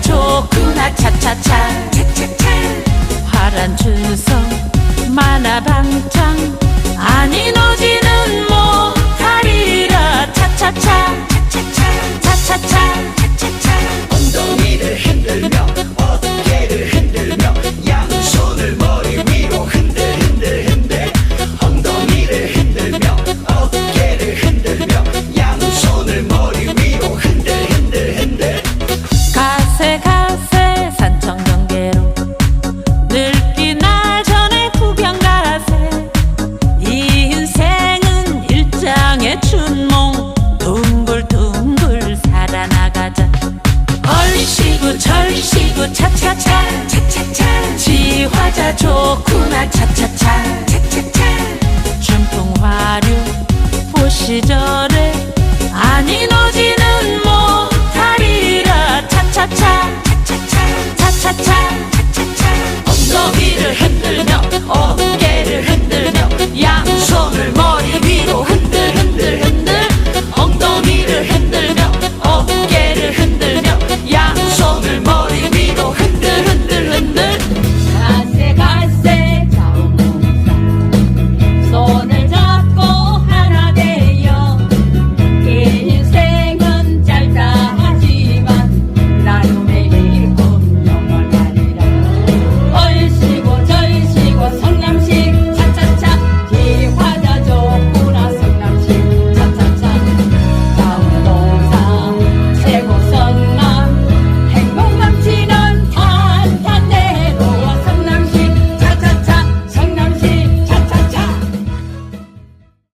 좋구나 차차차. 차차차. 파란 주석 만화방창. 아니 너지는 못하리라. 뭐. 차차차. 차차차. 차차차. 좋구나 차차